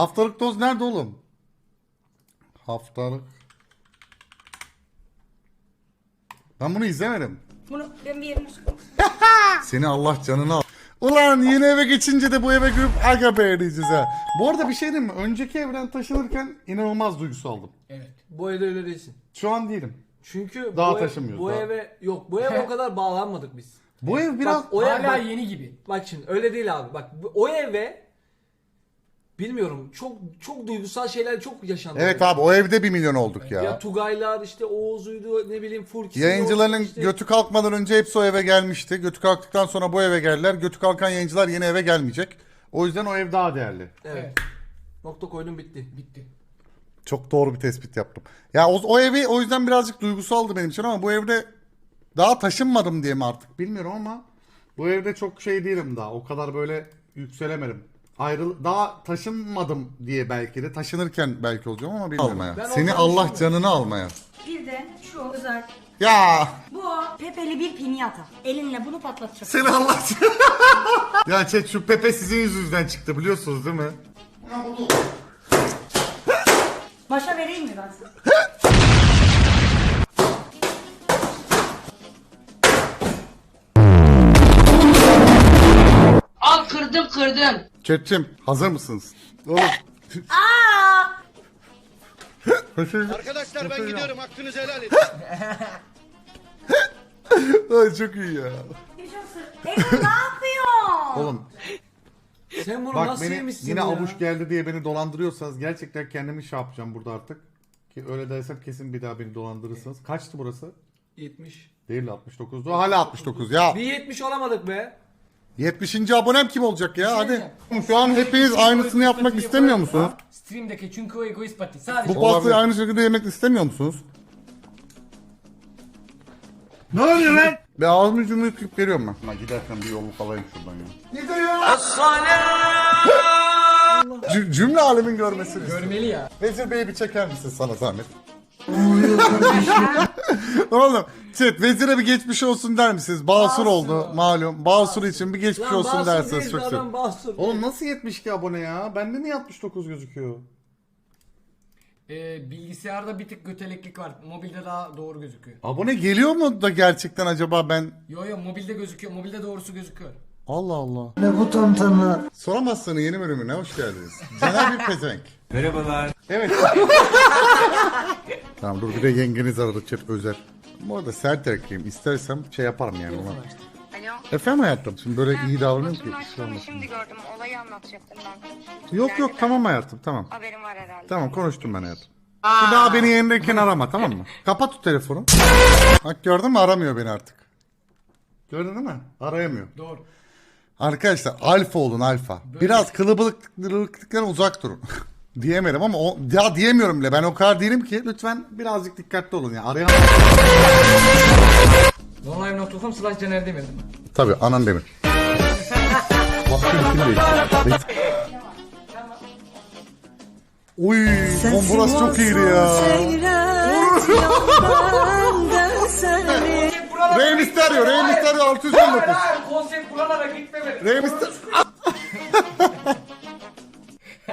Haftalık doz nerede oğlum? Haftalık. Ben bunu izlemedim. Bunu ben bir yerine. Seni Allah canını al. Ulan yeni eve geçince de bu eve girip aga be diyeceğiz ha. Bu arada bir şey diyeyim mi? Önceki evden taşınırken inanılmaz duygusu aldım. Evet. Bu evde öyle değilsin. Şu an değilim. Çünkü Daha bu, ev- taşımıyoruz, bu daha. eve yok bu eve o kadar bağlanmadık biz. Bu ev biraz... Bak o ev Hala bak, yeni gibi. bak şimdi öyle değil abi. Bak bu- o eve bilmiyorum çok çok duygusal şeyler çok yaşandı. Evet abi o evde bir milyon olduk Ya ya. Tugaylar işte Oğuz'uydu ne bileyim Furki'si. Yayıncıların işte. götü kalkmadan önce hepsi o eve gelmişti. Götü kalktıktan sonra bu eve geldiler. Götü kalkan yayıncılar yeni eve gelmeyecek. O yüzden o ev daha değerli. Evet. Nokta koydum bitti. Bitti. Çok doğru bir tespit yaptım. Ya o, o evi o yüzden birazcık duygusaldı benim için ama bu evde daha taşınmadım diye mi artık bilmiyorum ama bu evde çok şey değilim daha. O kadar böyle yükselemedim. Ayrıl daha taşınmadım diye belki de taşınırken belki olacağım ama bilmiyorum. Almaya. Ben Seni Allah şey- canını almaya. Bir de şu özel. Ya Bu pepeli bir pinyata. Elinle bunu patlatacaksın. seni Allah Ya chat şu Pepe sizin yüzünüzden çıktı biliyorsunuz değil mi? Başa vereyim mi ben sana? kırdım kırdım. Chat'cim hazır mısınız? Oğlum. Aa! Arkadaşlar ben gidiyorum hakkınızı helal edin. Ay çok iyi ya. Yaşasın. Ebru ne yapıyorsun? Oğlum Sen bunu Bak nasıl beni yemişsin yine ya? avuç geldi diye beni dolandırıyorsanız gerçekten kendimi şey yapacağım burada artık. Ki öyle dersem kesin bir daha beni dolandırırsınız. Kaçtı burası? 70. Değil 69'du. Hala 69 ya. Bir 70 olamadık be. 70. abonem kim olacak ya? Hadi. Şu an hepiniz aynısını yapmak istemiyor musunuz? Stream'deki çünkü o egoist pati. Sadece Bu pastayı aynı şekilde yemek istemiyor musunuz? ne oluyor lan? Ve ağzımı yüzümü yıkayıp geliyorum ben. Ha, giderken bir yolluk alayım şuradan ya. Cü- cümle alemin görmesi. görmeli ya. Vezir Bey'i bir çeker misin sana zahmet? Oğlum chat vezire bir geçmiş olsun der misiniz? Basur oldu malum. Basur için bir geçmiş Lan olsun Basur derseniz değil, çok adam. Basur. Oğlum nasıl 72 abone ya? Bende niye 69 gözüküyor? Ee, bilgisayarda bir tık göteleklik var. Mobilde daha doğru gözüküyor. Abone geliyor mu da gerçekten acaba ben? Yo yo mobilde gözüküyor. Mobilde doğrusu gözüküyor. Allah Allah. Ne bu tantana? Soramazsın yeni bölümüne hoş geldiniz. Caner bir pezevenk. Merhabalar. Evet. tamam dur bir de yengeniz aradı chat özel. Bu arada sert erkeğim. İstersem şey yaparım yani ona. Alo. Efendim hayatım şimdi böyle iyi davranıyorum ki. Şey olmasın. şimdi gördüm. Olayı anlatacaktım ben. Yok yok tamam hayatım tamam. Haberim var herhalde. Tamam konuştum ben hayatım. Bir daha beni yayındayken arama tamam mı? Kapat o telefonu. Bak gördün mü aramıyor beni artık. Gördün değil mi? Arayamıyor. Doğru. Arkadaşlar alfa olun alfa. Biraz kılıbılıklıktan uzak durun. Diyemedim ama o, ya diyemiyorum bile. Ben o kadar değilim ki. Lütfen birazcık dikkatli olun ya. Arayan... Nonlive.com slash Caner Demir değil mi? Tabii anan demir. Bakın kim değişti. Uy, burası çok iyiydi ya. Rey Mysterio, Rey Mysterio 619. Konsept kullanarak gitmemeli. Rey Mysterio.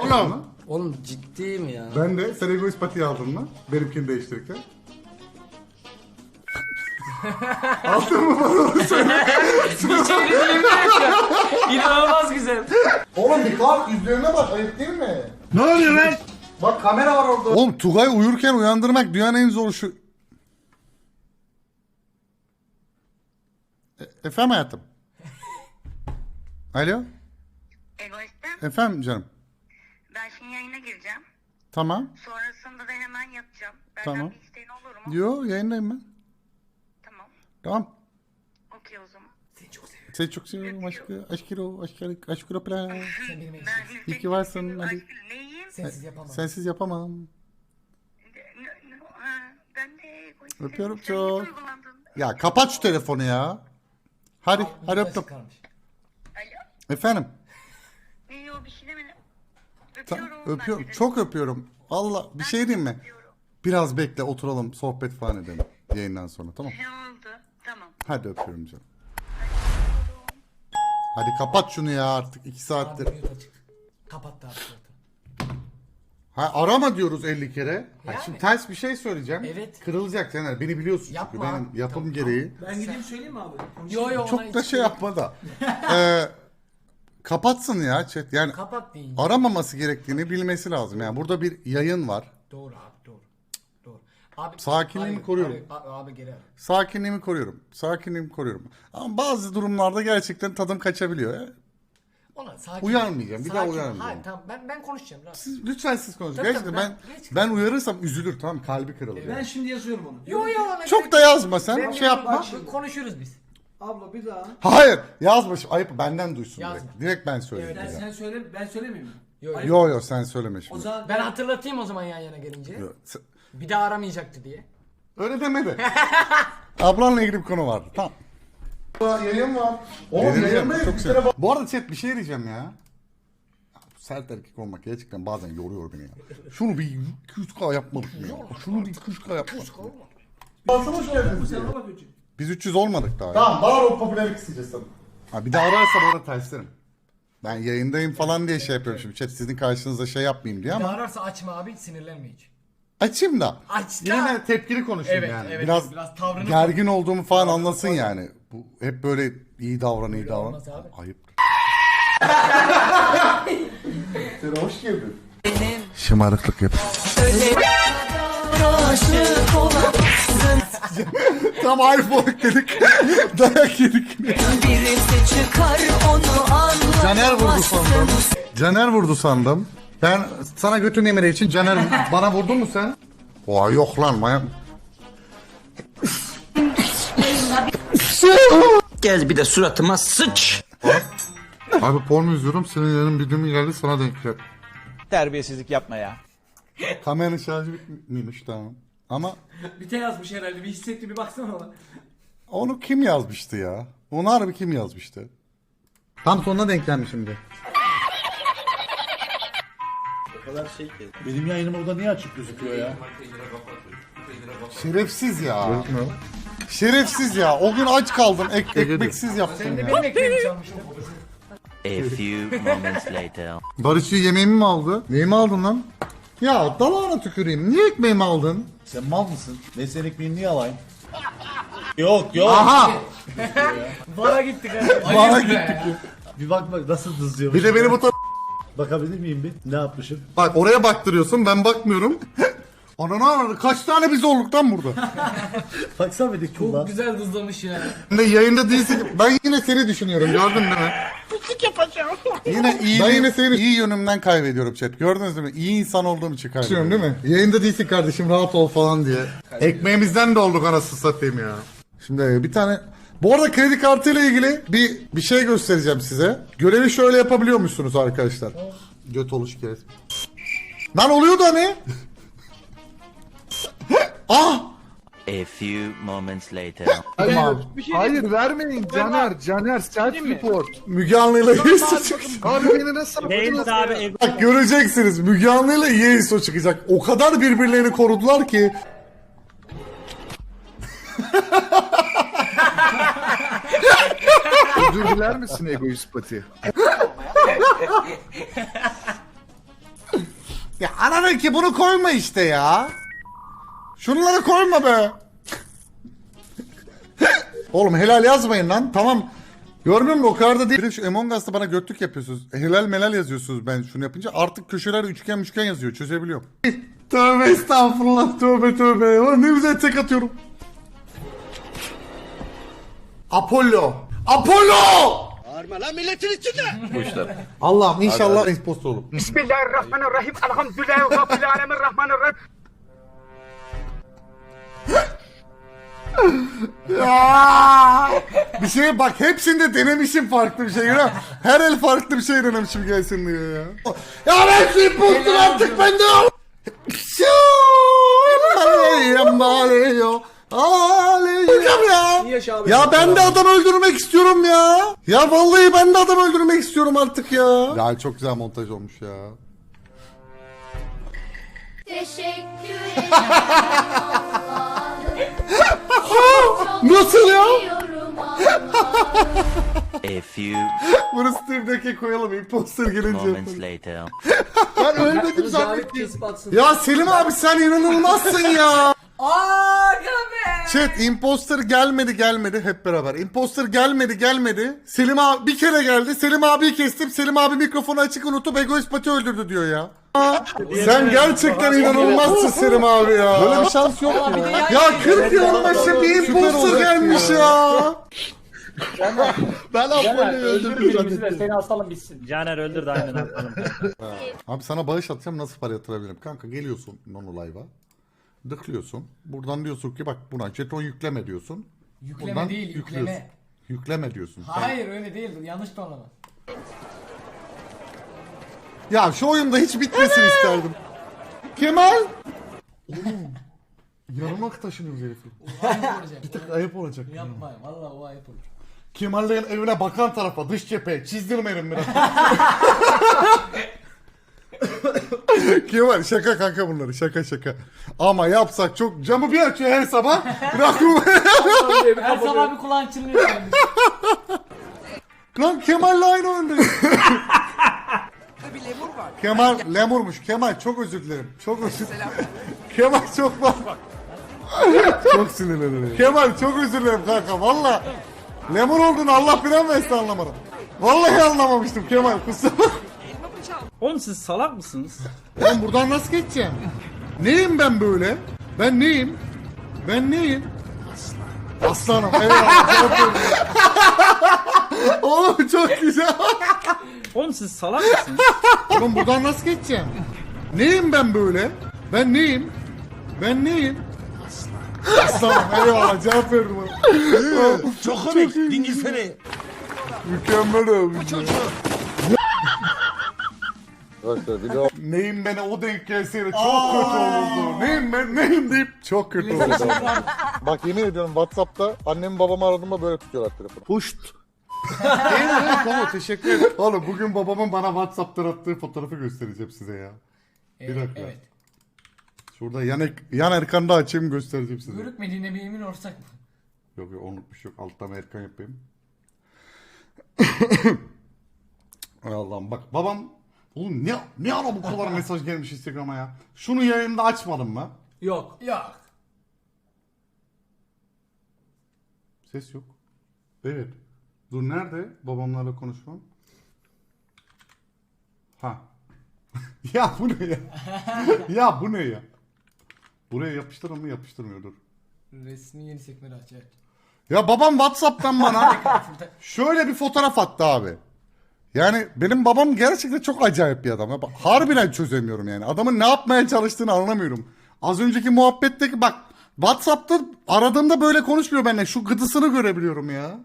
Oğlum. Oğlum ciddi mi ya? Ben de sen egoist pati aldın mı? Benimkini değiştirirken. Aldın mı bana onu söyle. İnanılmaz güzel. Oğlum bir kalk yüzlerine bak ayıp değil mi? Ne oluyor lan? Bak kamera var orada. Oğlum Tugay uyurken uyandırmak dünyanın en zor şu. Efendim hayatım. Alo. Egoistim. Efendim canım. Ben şimdi yayına gireceğim. Tamam. Sonrasında da hemen yatacağım. Benden Tamam. bir isteğin olur mu? Yo yayındayım ben. Tamam. Tamam. Okey o zaman. Seni çok seviyorum aşkı. Aşkiro. Aşkiro. Aşkiro plan. Sen benim. Ben İyi ki varsın. Hadi. Aşkım neyim? Sensiz yapamam. Sensiz yapamam. Ne- ne- ha, Ben de egoistim. Öpüyorum Sen niye çok. duygulandın? Ya kapat şu telefonu ya. Hadi. Hadi öptüm. Alo. Efendim. Ne yok bir şey demedim. Ta- Öpüyorum. ben öpüyorum. Çok öpüyorum. Allah bir şey diyeyim mi? Öpüyorum. Biraz bekle oturalım sohbet falan edelim yayından sonra tamam. Ne oldu? Tamam. Hadi öpüyorum canım. Hadi kapat şunu ya artık iki saattir. Abi açık. Kapattı artık. Ha, arama diyoruz 50 kere. Ha, Yani. şimdi ters bir şey söyleyeceğim. Evet. Kırılacak Caner. Beni biliyorsun çünkü. Yapma. Benim yapım Tamam, gereği. Ben gideyim söyleyeyim mi abi? Yo yo Çok da hiç- şey yapma da. Ee, kapatsın ya chat. Yani Kapat deyin. aramaması gerektiğini bilmesi lazım. Yani burada bir yayın var. Doğru abi doğru. Doğru. Abi Sakinliğimi abi, koruyorum. Abi, abi, abi geri al. Sakinliğimi koruyorum. Sakinliğimi koruyorum. Ama bazı durumlarda gerçekten tadım kaçabiliyor. Ona sakin. Uyarmayacağım, bir daha Sakin. uyarmayacağım. Hayır tamam ben ben konuşacağım. rahat. Siz, lütfen siz konuşun. Tabii, Gerçekten tabii, ben ben- ben uyarırsam üzülür tamam kalbi kırılır. Ben şimdi yazıyorum onu. Yo yo ona Çok da yazma sen. Ben- şey yapma. Bak, Konuşuruz biz. Abla bir daha. Hayır yazma. şimdi. Ayıp benden duysun Yazma. direkt. Direkt ben söyleyeyim. Sen, sen söyle ben söylemeyeyim mi? Yo, yo. Yo yo sen söyleme O şimdi. zaman Ben hatırlatayım o zaman yan yana gelince. Yo, sen- Bir daha aramayacaktı diye. Öyle demedi. Ablanla ilgili bir konu vardı. Tamam. Yayın var. Oğlum yayındayız. Çok güzel. Bu arada chat bir şey diyeceğim ya. Sert erkek olmak gerçekten bazen yoruyor beni ya. Şunu bir 200k yapmadık mı ya? Şunu bir 200k yapmadık mı? hoş geldiniz. sen ona bak önce. Biz 300 olmadık daha. Tamam daha o popülerlik isteyeceğiz tabii. Ha, bir daha ararsa bana terslerim. Ben yayındayım falan diye şey yapıyorum şimdi. Chat sizin karşınızda şey yapmayayım diye Bir daha ama ararsa açma abi sinirlenme hiç. açayım da. Aç da. Yine tepkili konuşayım Evet, yani. evet, biraz, biraz tavrını- gergin olduğumu falan anlasın yani. Bu hep böyle iyi davran iyi davran. olmaz abi. Ayıptır. Sen hoş geldin. Şımarıklık yap. Tam iPhone dedik. Dayak yedik. Birisi çıkar onu anlamazsın. Caner vurdu sandım. Caner vurdu sandım. Ben sana götün emiri için Caner bana vurdun mu sen? Oha yok lan manyak. Gel bir de suratıma sıç. Abi porno izliyorum sinirlerim bir düğümü geldi sana denk geldi. Terbiyesizlik yapma ya. Kameranın şarjı bitmemiş tamam. Ama Bir şey yazmış herhalde bir hissetti bir baksana ona. onu kim yazmıştı ya? Onu harbi kim yazmıştı? Tam sonuna denk gelmiş şimdi. Benim yayınım orada niye açık gözüküyor ya? Şerefsiz ya. Şerefsiz ya. O gün aç kaldım. Ek, ekmeksiz yaptım ya. Benim ekmeğimi çalmıştı. A few moments later. Barışçı yemeğimi mi aldı? Neyimi aldın lan? Ya dalağına tüküreyim. Niye ekmeğimi aldın? Sen mal mısın? Ben senin ekmeğini niye alayım? Yok yok. Aha! Bana gittik abi. Bana gittik. Bir bak bak nasıl dızlıyor. Bir de beni bu tarafa... Bakabilir miyim bir? Ne yapmışım? Bak oraya baktırıyorsun ben bakmıyorum. Ananı aradı. Kaç tane biz olduk lan burada? Baksana bir. Çok güzel hızlamış ya. Ne yayında değilsin. Ben yine seni düşünüyorum. Gördün değil mi? Yine iyi. Ben yine seni iyi yönümden kaybediyorum chat. Gördünüz değil mi? İyi insan olduğum için kaybediyorum. değil mi? Yayında değilsin kardeşim rahat ol falan diye. Ekmeğimizden de olduk anasını satayım ya. Şimdi bir tane bu arada kredi kartı ile ilgili bir bir şey göstereceğim size. Görevi şöyle yapabiliyormuşsunuz arkadaşlar. Göt oluş kez. Lan oluyor da ne? Ah! A few moments later. Hayır vermeyin Caner. Caner self report. Müge Anlı'yla Yeğiso çıkacak. Abi beni nasıl abi? Bak göreceksiniz Müge Anlı'yla Yeğiso çıkacak. O kadar birbirlerini korudular ki. Özür diler misin egoist pati? Ya ananı ki bunu koyma işte ya. Şunları koyma be. Oğlum helal yazmayın lan. Tamam. Görmüyor musun o kadar da değil. Bir de şu Among Us'ta bana götlük yapıyorsunuz. Helal melal yazıyorsunuz ben şunu yapınca. Artık köşeler üçgen üçgen yazıyor. Çözebiliyorum. tövbe estağfurullah. Tövbe tövbe. Ulan ne güzel tek atıyorum. Apollo. Apollo! Bağırma lan milletin içinde. Allah'ım inşallah impost olur. Bismillahirrahmanirrahim. Elhamdülillahi Rabbil alemin rahmanirrahim. Ya! bir şeye bak hepsinde denemişim farklı bir şey. Ya. Her el farklı bir şey denemişim gelsin diye ya. Ya ben şu impostor artık. Şu aleyhim aleyhim. Aleyhim ya. Ya ben de adam öldürmek istiyorum ya. Ya vallahi ben de adam öldürmek istiyorum artık ya. Ya çok güzel montaj olmuş ya. Teşekkür ederim. Nasıl ya? A few Bunu Steam'deki koyalım. Imposter gelince moments later. Ben ölmedim zannettim. Ya Selim abi sen inanılmazsın ya. Aga be. Chat imposter gelmedi gelmedi hep beraber. Imposter gelmedi gelmedi. Selim abi bir kere geldi. Selim abiyi kestim. Selim abi mikrofonu açık unutup egoist pati öldürdü diyor ya. Sen gerçekten inanılmazsın Selim abi ya. Böyle bir şans yok yan- ya 40 yılın başı bir imposter gelmiş ya. Ben Apollo'yu öldürdüm zannettim. Seni asalım bitsin. Caner öldürdü aynen atalım. Abi sana bağış atacağım nasıl para yatırabilirim? Kanka geliyorsun Nono Live'a. Dıklıyorsun. Buradan diyorsun ki bak buna jeton yükleme diyorsun. Yükleme Buradan değil yüklüyorsun. yükleme. Yükleme diyorsun. Sen- Hayır öyle değildir. Yanlış tonlama. Ya şu oyunda hiç bitmesin isterdim. Kemal! Oğlum. Yarımak taşınıyoruz herifin. Ayıp olacak. Bir tık ayıp olacak. Yapma. Vallahi o ayıp olur. Kemal'lerin evine bakan tarafa dış cephe çizdirmeyelim biraz. Kemal şaka kanka bunları şaka şaka. Ama yapsak çok camı bir açıyor her sabah. Her sabah bir kulağın çınlıyor. Lan Kemal'le aynı oyundayız. Kemal lemurmuş. Kemal çok özür dilerim. Çok özür Kemal çok bak. çok sinirleniyorum. Kemal çok özür dilerim kanka valla. Lemur olduğunu Allah bilen versin anlamadım. Vallahi anlamamıştım Kemal kusura bakma. Oğlum siz salak mısınız? Oğlum buradan nasıl geçeceğim? Neyim ben böyle? Ben neyim? Ben neyim? Aslanım. Eyvallah. Çok iyi. Oğlum çok güzel. Oğlum siz salak mısınız? Oğlum buradan nasıl geçeceğim? Neyim ben böyle? Ben neyim? Ben neyim? Aslanım eyvallah cevap verdim ona. Çok komik. Dinlesene. Mükemmel olmuş. Neyim bana o denk gelseydi çok kötü olurdu. Neyim ben neyim deyip çok kötü olurdu. Bak yemin ediyorum Whatsapp'ta annemi babamı aradığımda böyle tutuyorlar telefonu. Puşt. Değil mi? Konu teşekkür ederim. Oğlum bugün babamın bana Whatsapp'tan attığı fotoğrafı göstereceğim size ya. Bir dakika. Evet. Şurada yan, ek- yan Erkan'da açayım göstereceğim size. Görükmediğine bir yemin olsak mı? Yok yok unutmuş yok. Alttan Erkan yapayım. Ay Allah'ım bak babam Oğlum ne ne ara bu kadar mesaj gelmiş Instagram'a ya. Şunu yayında açmadım mı? Yok. Yok. Ses yok. Evet. Dur nerede babamlarla konuşmam? Ha. ya bu ne ya? ya bu ne ya? Buraya yapıştırır mı yapıştırmıyor dur. Resmi yeni sekmeleri aç evet. Ya babam Whatsapp'tan bana şöyle bir fotoğraf attı abi. Yani benim babam gerçekten çok acayip bir adam. ya. Bak, Harbiden çözemiyorum yani. Adamın ne yapmaya çalıştığını anlamıyorum. Az önceki muhabbetteki bak Whatsapp'ta aradığımda böyle konuşmuyor benimle. Şu gıdısını görebiliyorum ya.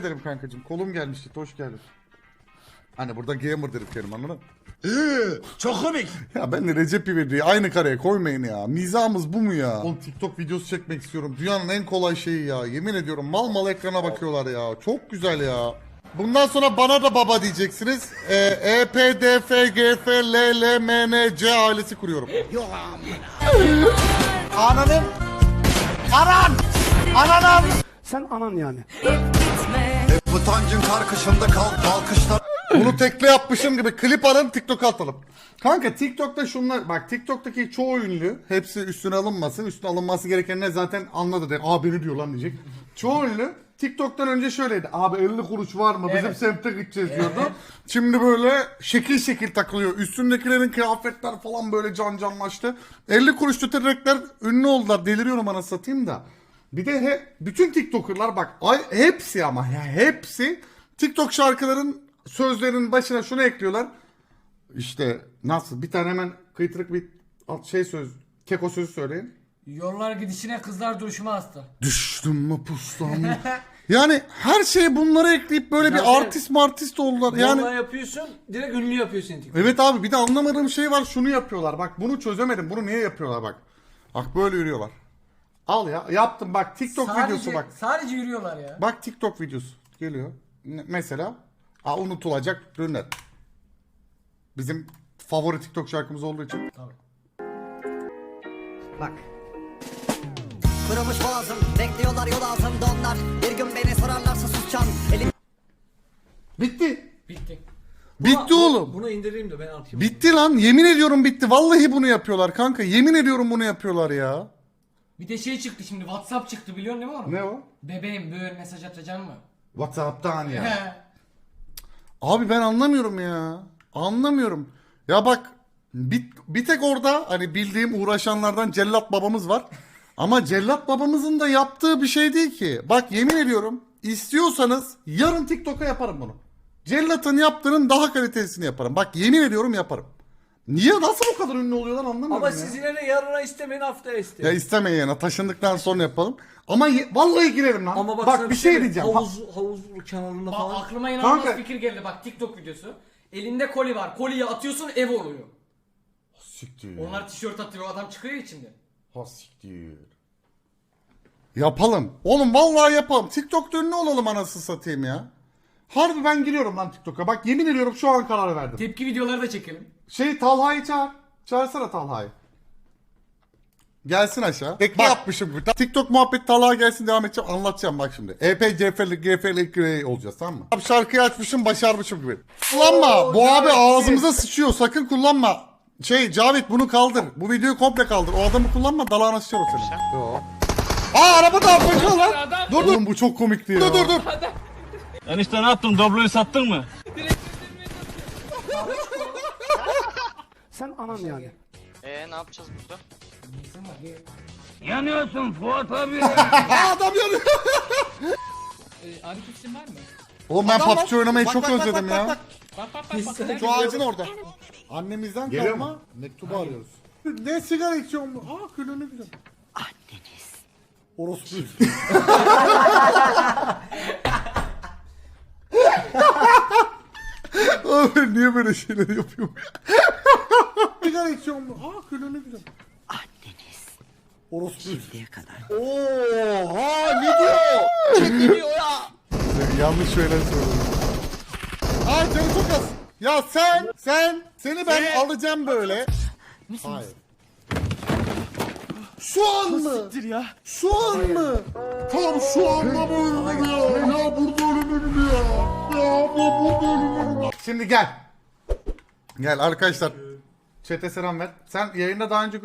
Ederim kankacığım. Kolum gelmişti. Hoş geldin. Hani burada gamer derim kendim anladın mı? Çok komik. Ya ben de Recep İvedik'i aynı kareye koymayın ya. Mizahımız bu mu ya? Oğlum TikTok videosu çekmek istiyorum. Dünyanın en kolay şeyi ya. Yemin ediyorum mal mal ekrana bakıyorlar ya. Çok güzel ya. Bundan sonra bana da baba diyeceksiniz. Ee, e, P, D, F, G, F, L, L, M, N, C ailesi kuruyorum. Ananım. Anan. Ananım. Sen anan yani. Utancın karkışında kalk kalkışlar. Bunu tekle yapmışım gibi klip alın TikTok'a atalım. Kanka TikTok'ta şunlar bak TikTok'taki çoğu ünlü hepsi üstüne alınmasın. Üstüne alınması gereken ne zaten anladı der. Aa beni diyor lan diyecek. Çoğu ünlü TikTok'tan önce şöyleydi. Abi 50 kuruş var mı? Bizim Evet. semte gideceğiz diyordu. Şimdi böyle şekil şekil takılıyor. Üstündekilerin kıyafetler falan böyle can canlaştı. 50 kuruşlu terörler ünlü oldular. Deliriyorum ana satayım da. Bir de he, bütün TikToker'lar bak ay, hepsi ama ya hepsi TikTok şarkıların sözlerinin başına şunu ekliyorlar. İşte nasıl bir tane hemen kıytırık bir alt şey söz keko sözü söyleyin. Yollar gidişine kızlar duruşuma hasta. Düştüm mü pustam yani her şeyi bunları ekleyip böyle bir Zaten- artist martist oldular. Yani Yani yapıyorsun direkt ünlü yapıyorsun TikTok. evet abi bir de anlamadığım şey var şunu yapıyorlar. Bak bunu çözemedim. Bunu niye yapıyorlar bak. Bak böyle yürüyorlar. Al ya yaptım bak TikTok videosu bak. Sadece yürüyorlar ya. Bak TikTok videosu geliyor. Ne- mesela Aa, unutulacak ürünler. Bizim favori TikTok şarkımız olduğu için. Bak. Kırılmış boğazım Bekliyorlar yol ağzımda onlar Bir gün beni sorarlarsa susacağım Elim Bitti. Bitti. Bitti oğlum. Bunu indireyim de ben atayım. Bitti lan. Yemin ediyorum bitti. Vallahi bunu yapıyorlar kanka. Yemin ediyorum bunu yapıyorlar ya. Bir de şey çıktı şimdi WhatsApp çıktı biliyorsun değil mi? Ne o? Bebeğim böyle mesaj atacaksın mı? Whatsapp'tan ya. He. Abi ben anlamıyorum ya. Anlamıyorum. Ya bak bir, bir tek orada hani bildiğim uğraşanlardan Cellat babamız var. Ama Cellat babamızın da yaptığı bir şey değil ki. Bak yemin ediyorum istiyorsanız yarın TikTok'a yaparım bunu. Cellat'ın yaptığının daha kalitesini yaparım. Bak yemin ediyorum yaparım. Niye nasıl bu kadar ünlü oluyorlar anlamıyorum Ama ya. siz yine de yarına istemeyin haftaya isteyin. Ya istemeyin yana taşındıktan sonra yapalım. Ama ye- vallahi girerim lan. Ama bak, bak bir şey mi? diyeceğim. Ha- Havuz, havuz kenarında Bak falan. aklıma inanılmaz Kanka- fikir geldi bak TikTok videosu. Elinde koli var. Koliyi atıyorsun ev oluyor. Siktir. Onlar tişört atıyor adam çıkıyor içinde. Ha siktir. Yapalım. Oğlum vallahi yapalım. TikTok'ta ünlü olalım anasını satayım ya. Harbi ben giriyorum lan TikTok'a. Bak yemin ediyorum şu an karar verdim. Tepki videoları da çekelim. Şey Talha'yı çağır. Çağırsana Talha'yı. Gelsin aşağı. Bekle yapmışım burada. TikTok muhabbet Talha gelsin devam edeceğim. Anlatacağım bak şimdi. EP CF'li GF'li grey olacağız tamam mı? Abi şarkıyı açmışım başarmışım gibi. Kullanma. Bu abi ağzımıza sıçıyor. Sakın kullanma. Şey Cavit bunu kaldır. Bu videoyu komple kaldır. O adamı kullanma dalağına sıçar o senin. Yo. Aa araba da yapıyor lan. Dur dur. Oğlum bu çok komikti ya. Dur dur dur. Enişte ne yaptın? Dobloyu sattın mı? Ee ne yapacağız burada? Yanıyorsun Fuat abi. Adam yanıyor. Arif isim var mı? Oğlum ben PUBG oynamayı çok özledim ya. Şu ağacın orada. Annemizden kalma mektubu arıyoruz. Ne sigara içiyorum? Aa külü ne güzel. Anneniz. Orospu. Abi ben niye böyle şeyler yapıyorum ya? sigara içiyorum. Aa külü ne güzel. Anneniz. Orospu. kadar. Oha ne diyor? Çekiliyor ya. Yanlış şeyler söyledim. Aa canı çok az. Ya sen, sen, seni ben alacağım böyle. Hayır. Şu an mı? ya. Şu an mı? Tam şu anda mı ölümüm ya? Ya burada ölümüm ya. Şimdi gel. Gel arkadaşlar. Çete selam ver. Sen yayında daha önce